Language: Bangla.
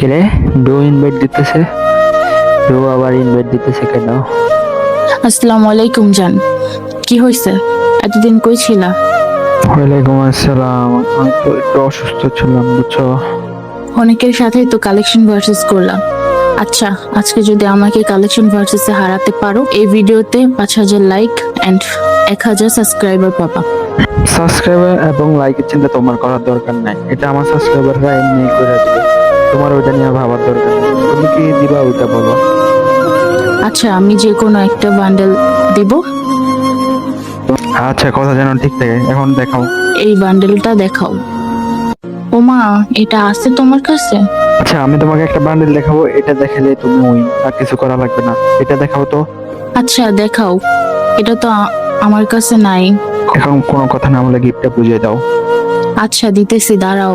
কে ডো ইনভাইট দিতেছে। ডো আবার ইনভাইট দিতেছে কেন? আসসালামু আলাইকুম জান। কি হয়েছে এতদিন কই ছিলা? ওয়ালাইকুম আসসালাম। আমি তো একটু অসুস্থ ছিলাম বুঝছ? অনেকের সাথেই তো কালেকশন ভার্সেস করলাম। আচ্ছা আজকে যদি আমাকে কালেকশন ভার্সেসে হারাতে পারো এই ভিডিওতে পাঁচ হাজার লাইক অ্যান্ড এক হাজার সাবস্ক্রাইবার পাবা। সাবস্ক্রাইবার এবং লাইকের চিন্তা তোমার করার দরকার নাই। এটা আমার সাবস্ক্রাইবাররা এমনি করে দিবে। তোমার ওইটা নিয়ে ভাবার দরকার নেই। তুমি কি দিবা ওইটা বলো। আচ্ছা আমি যে কোনো একটা বান্ডেল দিব। আচ্ছা কথা যেন ঠিক থাকে। এখন দেখাও। এই বান্ডেলটা দেখাও। ওমা এটা আছে তোমার কাছে? আচ্ছা আমি তোমাকে একটা বান্ডেল দেখাবো। এটা দেখালে তুমি ওই আর কিছু করা লাগবে না। এটা দেখাও তো। আচ্ছা দেখাও। এটা তো আমার কাছে নাই। এখন কোনো কথা না বলে গিফটটা বুঝিয়ে দাও। আচ্ছা দিতেছি দাঁড়াও।